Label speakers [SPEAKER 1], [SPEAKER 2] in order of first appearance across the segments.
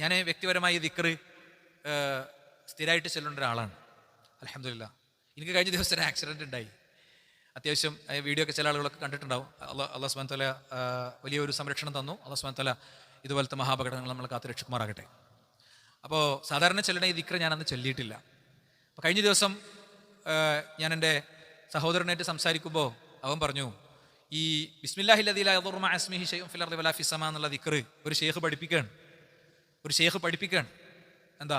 [SPEAKER 1] ഞാൻ വ്യക്തിപരമായി ഏഹ്, സ്ഥിരമായിട്ട് ചെല്ലേണ്ട ഒരാളാണ്. അലഹമില്ല എനിക്ക് കഴിഞ്ഞ ദിവസം ഒരു ആക്സിഡന്റ് ഉണ്ടായി. അത്യാവശ്യം വീഡിയോ ഒക്കെ ചില ആളുകളൊക്കെ കണ്ടിട്ടുണ്ടാവും. അള്ളാഹ് അള്ളാഹ് സുബാൻ തല വലിയൊരു സംരക്ഷണം തന്നു. അള്ളാഹ് സുബാൻ തല ഇതുപോലത്തെ മഹാപകടങ്ങൾ നമ്മൾ കാത്തു രക്ഷകുമാറാകട്ടെ അപ്പോൾ സാധാരണ ചെല്ലണ ഈ ദിക്റ് ഞാൻ അന്ന് ചൊല്ലിയിട്ടില്ല. അപ്പോൾ കഴിഞ്ഞ ദിവസം ഞാൻ എന്റെ സഹോദരനായിട്ട് സംസാരിക്കുമ്പോൾ അവൻ പറഞ്ഞു ഈ ബിസ്മില്ലാഹില്ലദിലാസ്മിഹി ഷെയ്ഖ് ഫിലർ ഫിസമ എന്നുള്ള ദിക്റ് ഒരു ഷെയ്ഖ് പഠിപ്പിക്കുകയാണ്. ഒരു ഷെയ്ഖ് പഠിപ്പിക്കുകയാണ്. എന്താ?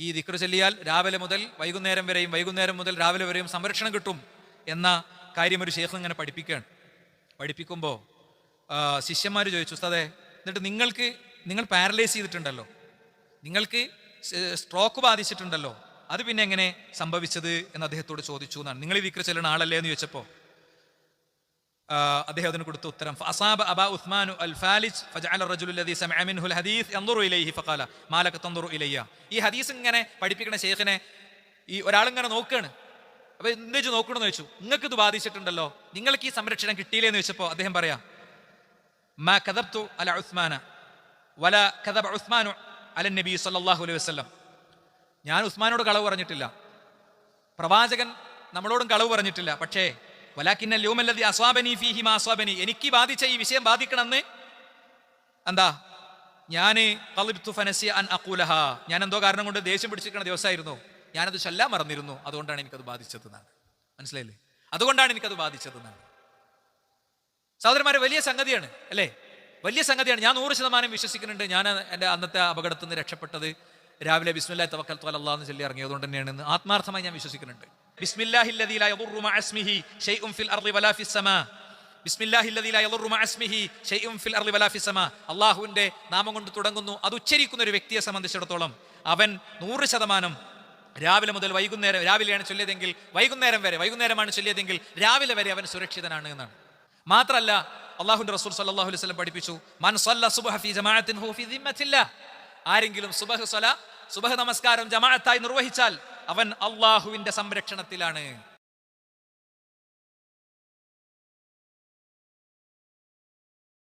[SPEAKER 1] ഈ ദിക്ര ചൊല്ലിയാൽ രാവിലെ മുതൽ വൈകുന്നേരം വരെയും വൈകുന്നേരം മുതൽ രാവിലെ വരെയും സംരക്ഷണം കിട്ടും എന്ന കാര്യം ഒരു ഷെയ്ഖ് ഇങ്ങനെ പഠിപ്പിക്കുകയാണ്. പഠിപ്പിക്കുമ്പോൾ ശിഷ്യന്മാർ ചോദിച്ചു ഉസ്താദേ എന്നിട്ട് നിങ്ങൾക്ക് നിങ്ങൾ പാരലൈസ് ചെയ്തിട്ടുണ്ടല്ലോ. നിങ്ങൾക്ക് സ്ട്രോക്ക് ബാധിച്ചിട്ടുണ്ടല്ലോ. അത് പിന്നെ എങ്ങനെ സംഭവിച്ചത്? എന്ന് അദ്ദേഹത്തോട് ചോദിച്ചു എന്നാണ്. നിങ്ങൾ ഈ വിക്ര ചെല്ലുന്ന ആളല്ലേ? എന്ന് ചോദിച്ചപ്പോൾ അദ്ദേഹത്തിന് കൊടുത്ത ഉത്തരം അസാബ് അബ ഉസ്മാൻ അൽ ഫാലിജ് ഫജഅൽ റജുലുല്ലദി സമഅ മിൻഹുൽ ഹദീസ് യൻദുറു ഇലൈഹി ഫഖാല മാലക തൻദുറു ഇലയ്യ. ഈ ഹദീസ് ഇങ്ങനെ പഠിപ്പിക്കുന്ന ഷെയ്ഖിനെ ഈ ഒരാളിങ്ങനെ നോക്കുകയാണ് അപ്പോൾ എന്ത് വെച്ച് നോക്കണമെന്ന് ചോദിച്ചു. നിങ്ങൾക്ക് ഇത് ബാധിച്ചിട്ടുണ്ടല്ലോ. നിങ്ങൾക്ക് ഈ സംരക്ഷണം കിട്ടിയില്ലെന്ന് വെച്ചപ്പോ അദ്ദേഹം പറയാ മാ കദബ്തു അല ഉസ്മാന വല കദബ് ഉസ്മാനു അല നബി സല്ലാഹു അലൈഹി വസ്ലം ഞാൻ ഉസ്മാനോട് കളവ് പറഞ്ഞിട്ടില്ല. പ്രവാചകൻ നമ്മളോടും കളവ് പറഞ്ഞിട്ടില്ല. പക്ഷേ വലാക്കിന്ന ലൂമല്ലതി അസ്വാബനി ഫീഹി മാ അസ്വാബനി എനിക്ക് ബാധിച്ച ഈ വിഷയം ബാധിക്കണമെന്ന് എന്താ? ഞാൻ ഫനസിയ അൻ അക്കൂലഹ ഞാൻ എന്തോ കാരണം കൊണ്ട് ദേഷ്യം പിടിച്ചിരിക്കുന്ന ദിവസമായിരുന്നു. ഞാനത് ചൊല്ലാൻ മറന്നിരുന്നു. അതുകൊണ്ടാണ് എനിക്കത് ബാധിച്ചതെന്നാണ് മനസ്സിലായില്ലേ? അതുകൊണ്ടാണ് എനിക്കത് ബാധിച്ചതെന്നാണ് സഹോദരന്മാരെ വലിയ സംഗതിയാണ് അല്ലേ? വലിയ സംഗതിയാണ്. ഞാൻ നൂറ് ശതമാനം വിശ്വസിക്കുന്നുണ്ട്. ഞാൻ എന്റെ അന്നത്തെ അപകടത്തിൽ നിന്ന് രക്ഷപ്പെട്ടത് രാവിലെ ബിസ്മില്ലാ തവക്കൽ തോലല്ലാന്ന് ചൊല്ലി ഇറങ്ങിയതുകൊണ്ട് തന്നെയാണെന്ന് ആത്മാർത്ഥമായി ഞാൻ വിശ്വസിക്കുന്നുണ്ട്. അള്ളാഹുവിന്റെ നാമം കൊണ്ട് തുടങ്ങുന്നു. അത് ഉച്ചരിക്കുന്ന ഒരു വ്യക്തിയെ സംബന്ധിച്ചിടത്തോളം അവൻ നൂറ് ശതമാനം രാവിലെ മുതൽ വൈകുന്നേരം രാവിലെയാണ് ചൊല്ലിയതെങ്കിൽ വൈകുന്നേരം വരെ വൈകുന്നേരമാണ് ചൊല്ലിയതെങ്കിൽ രാവിലെ വരെ അവൻ സുരക്ഷിതനാണ് എന്നാണ്. മാത്രല്ല അള്ളാഹുന്റെ റസൂൽ സല്ലല്ലാഹു അലൈഹി വസല്ലം പഠിപ്പിച്ചു മൻ ആരെങ്കിലും സുബഹ് സല സുബഹ് നമസ്കാരം ജമാഅത്തായി നിർവഹിച്ചാൽ അവൻ അള്ളാഹുവിന്റെ സംരക്ഷണത്തിലാണ്.